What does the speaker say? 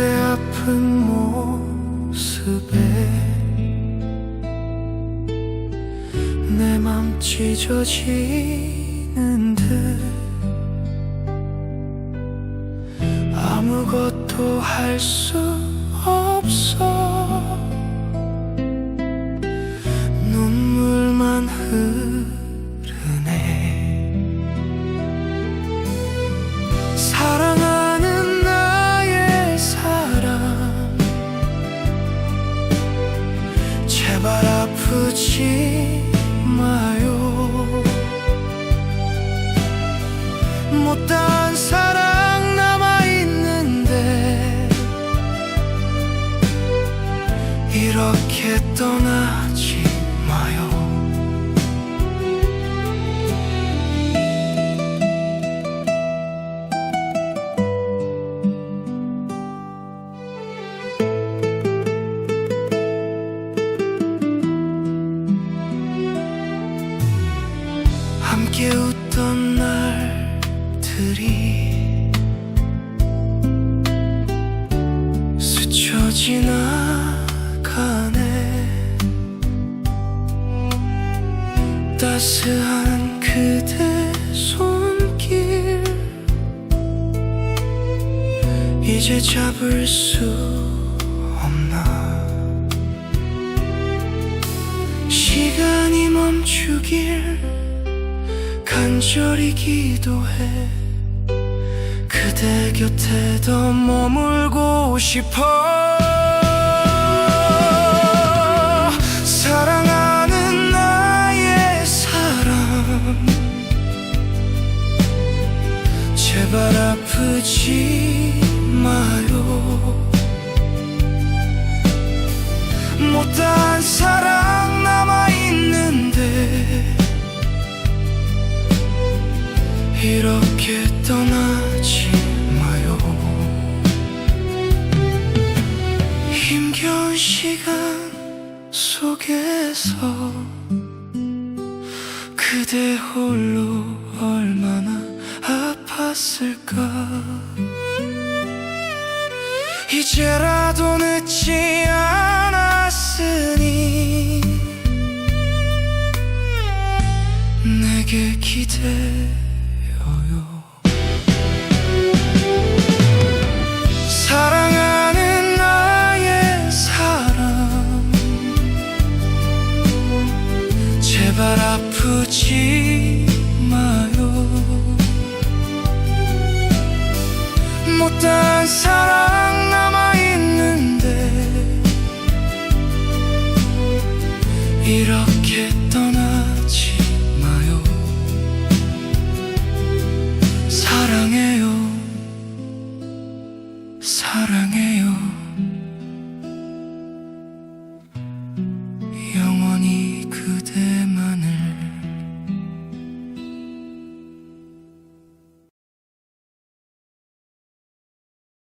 아픈 모습에 내 맘 찢어지는 듯 아무것도 할 수 없어 제발 아프지 마요. 못다한 사랑 남아있는데 이렇게 떠나지 마요 날들이 스쳐 지나가네. 따스한 그대 손길 이제 잡을 수 없나? 시간이 멈추길 간절히 기도해 그대 곁에 더 머물고 싶어. 사랑하는 나의 사람. 제발 아프지 마요. 못다한 사랑 속에서 그대 홀로 얼마나 아팠을까? 이제라도 늦지 않았으니 내게 기대어요 아프지 마요. 못다한 사랑